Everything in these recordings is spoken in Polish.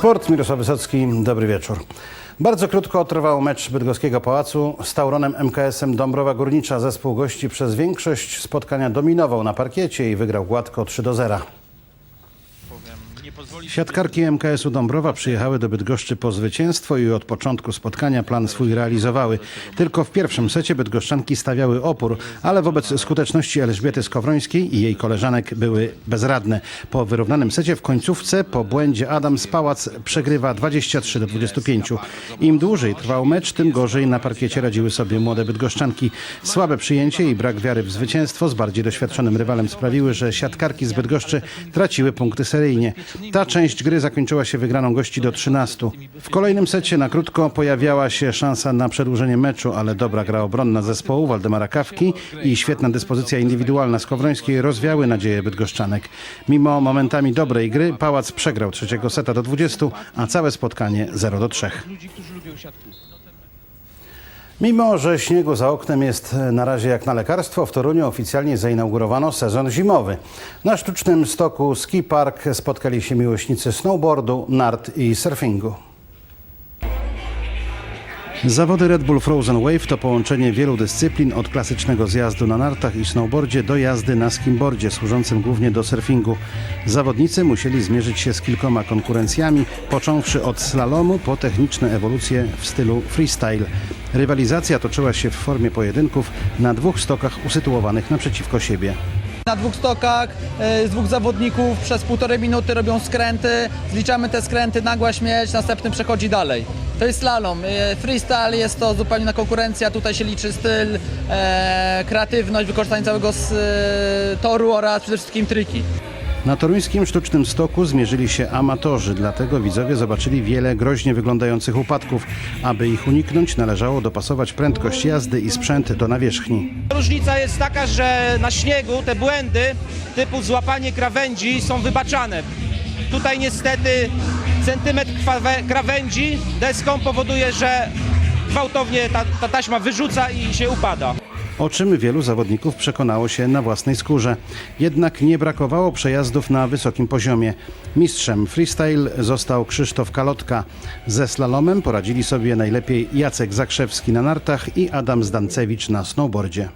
Sport, Mirosław Wysocki, dobry wieczór. Bardzo krótko trwał mecz Bydgoskiego Pałacu z Tauronem MKS-em Dąbrowa Górnicza. Zespół gości przez większość spotkania dominował na parkiecie i wygrał gładko 3 do 0. Siatkarki MKS-u Dąbrowa przyjechały do Bydgoszczy po zwycięstwo i od początku spotkania plan swój realizowały. Tylko w pierwszym secie bydgoszczanki stawiały opór, ale wobec skuteczności Elżbiety Skowrońskiej i jej koleżanek były bezradne. Po wyrównanym secie w końcówce po błędzie Adams Pałac przegrywa 23 do 25. Im dłużej trwał mecz, tym gorzej na parkiecie radziły sobie młode bydgoszczanki. Słabe przyjęcie i brak wiary w zwycięstwo z bardziej doświadczonym rywalem sprawiły, że siatkarki z Bydgoszczy traciły punkty seryjnie. Ta część gry zakończyła się wygraną gości do 13. W kolejnym secie na krótko pojawiała się szansa na przedłużenie meczu, ale dobra gra obronna zespołu Waldemara Kawki i świetna dyspozycja indywidualna Skowrońskiej rozwiały nadzieję bydgoszczanek. Mimo momentami dobrej gry Pałac przegrał trzeciego seta do 20, a całe spotkanie 0 do 3. Mimo, że śniegu za oknem jest na razie jak na lekarstwo, w Toruniu oficjalnie zainaugurowano sezon zimowy. Na sztucznym stoku Ski Park spotkali się miłośnicy snowboardu, nart i surfingu. Zawody Red Bull Frozen Wave to połączenie wielu dyscyplin od klasycznego zjazdu na nartach i snowboardzie do jazdy na skimboardzie służącym głównie do surfingu. Zawodnicy musieli zmierzyć się z kilkoma konkurencjami, począwszy od slalomu po techniczne ewolucje w stylu freestyle. Rywalizacja toczyła się w formie pojedynków na dwóch stokach usytuowanych naprzeciwko siebie. Na dwóch stokach e, z dwóch zawodników przez półtorej minuty robią skręty, zliczamy te skręty, nagła śmierć, następny przechodzi dalej. To jest slalom. E, Freestyle jest to zupełnie na konkurencja, tutaj się liczy styl, e, kreatywność, wykorzystanie całego toru oraz przede wszystkim triki. Na toruńskim sztucznym stoku zmierzyli się amatorzy, dlatego widzowie zobaczyli wiele groźnie wyglądających upadków. Aby ich uniknąć, należało dopasować prędkość jazdy i sprzęt do nawierzchni. Różnica jest taka, że na śniegu te błędy typu złapanie krawędzi są wybaczane. Tutaj niestety centymetr krawędzi deską powoduje, że gwałtownie ta, ta taśma wyrzuca i się upada. O czym wielu zawodników przekonało się na własnej skórze. Jednak nie brakowało przejazdów na wysokim poziomie. Mistrzem freestyle został Krzysztof Kalotka. Ze slalomem poradzili sobie najlepiej Jacek Zakrzewski na nartach i Adam Zdancewicz na snowboardzie.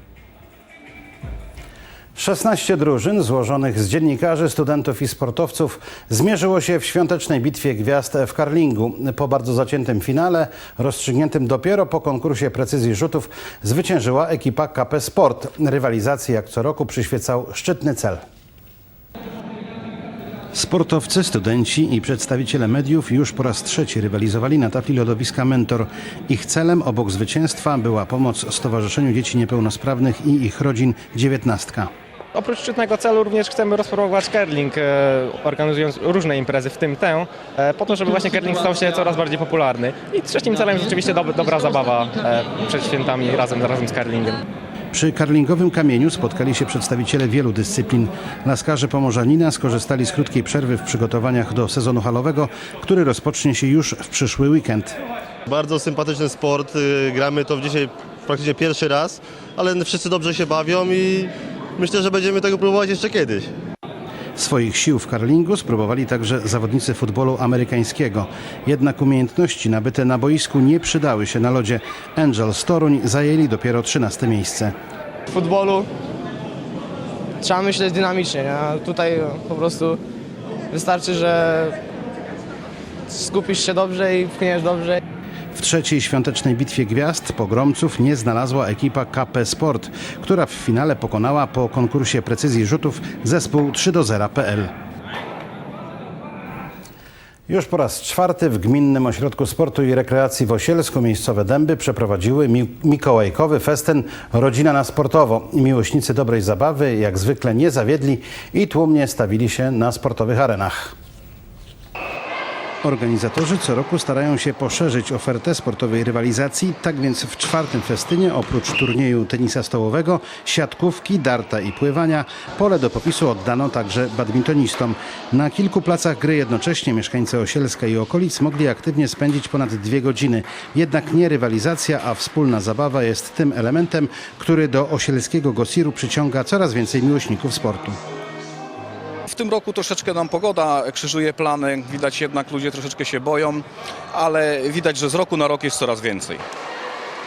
16 drużyn złożonych z dziennikarzy, studentów i sportowców zmierzyło się w świątecznej bitwie gwiazd w karlingu. Po bardzo zaciętym finale, rozstrzygniętym dopiero po konkursie precyzji rzutów, zwyciężyła ekipa KP Sport. Rywalizacji jak co roku przyświecał szczytny cel. Sportowcy, studenci i przedstawiciele mediów już po raz trzeci rywalizowali na tafli lodowiska Mentor. Ich celem obok zwycięstwa była pomoc Stowarzyszeniu Dzieci Niepełnosprawnych i ich rodzin dziewiętnastka. Oprócz szczytnego celu również chcemy rozpromować curling, e, organizując różne imprezy, w tym tę, e, po to, żeby właśnie curling stał się coraz bardziej popularny. I trzecim celem jest oczywiście dob- dobra zabawa e, przed świętami razem, razem z curlingiem. Przy karlingowym kamieniu spotkali się przedstawiciele wielu dyscyplin. Laskarze Pomorzanina skorzystali z krótkiej przerwy w przygotowaniach do sezonu halowego, który rozpocznie się już w przyszły weekend. Bardzo sympatyczny sport. y, Gramy to dzisiaj praktycznie pierwszy raz, ale wszyscy dobrze się bawią i myślę, że będziemy tego próbować jeszcze kiedyś. Swoich sił w karlingu spróbowali także zawodnicy futbolu amerykańskiego. Jednak umiejętności nabyte na boisku nie przydały się na lodzie. Angels Toruń zajęli dopiero 13 miejsce. W futbolu trzeba myśleć dynamicznie, nie? A tutaj po prostu wystarczy, że skupisz się dobrze i pchniesz dobrze. W trzeciej świątecznej bitwie gwiazd pogromców nie znalazła ekipa KP Sport, która w finale pokonała po konkursie precyzji rzutów zespół 3 do 0.pl. Już po raz czwarty w Gminnym Ośrodku Sportu i Rekreacji w Osielsku miejscowe dęby przeprowadziły mi mikołajkowy festyn Rodzina na sportowo. Miłośnicy dobrej zabawy jak zwykle nie zawiedli i tłumnie stawili się na sportowych arenach. Organizatorzy co roku starają się poszerzyć ofertę sportowej rywalizacji, tak więc w czwartym festynie oprócz turnieju tenisa stołowego, siatkówki, darta i pływania, pole do popisu oddano także badmintonistom. Na kilku placach gry jednocześnie mieszkańcy Osielska i okolic mogli aktywnie spędzić ponad dwie godziny. Jednak nie rywalizacja, a wspólna zabawa jest tym elementem, który do osielskiego Gosiru przyciąga coraz więcej miłośników sportu. W tym roku troszeczkę nam pogoda krzyżuje plany. Widać jednak ludzie troszeczkę się boją, ale widać, że z roku na rok jest coraz więcej.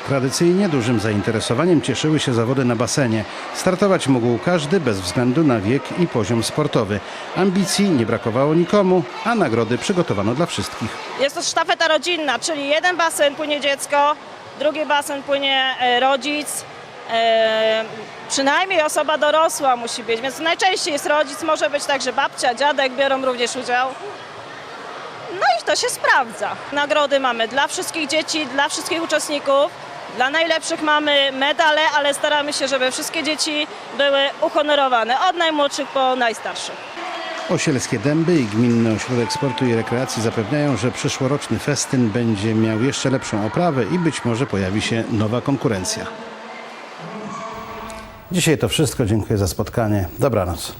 Tradycyjnie dużym zainteresowaniem cieszyły się zawody na basenie. Startować mógł każdy bez względu na wiek i poziom sportowy. Ambicji nie brakowało nikomu, a nagrody przygotowano dla wszystkich. Jest to sztafeta rodzinna, czyli jeden basen płynie dziecko, drugi basen płynie e, rodzic, e, przynajmniej osoba dorosła musi być, więc najczęściej jest rodzic, może być tak, że babcia, dziadek biorą również udział. No i to się sprawdza. Nagrody mamy dla wszystkich dzieci, dla wszystkich uczestników. Dla najlepszych mamy medale, ale staramy się, żeby wszystkie dzieci były uhonorowane, od najmłodszych po najstarszych. Osielskie Dęby i Gminny Ośrodek Sportu i Rekreacji zapewniają, że przyszłoroczny festyn będzie miał jeszcze lepszą oprawę i być może pojawi się nowa konkurencja. Dzisiaj to wszystko. Dziękuję za spotkanie. Dobranoc.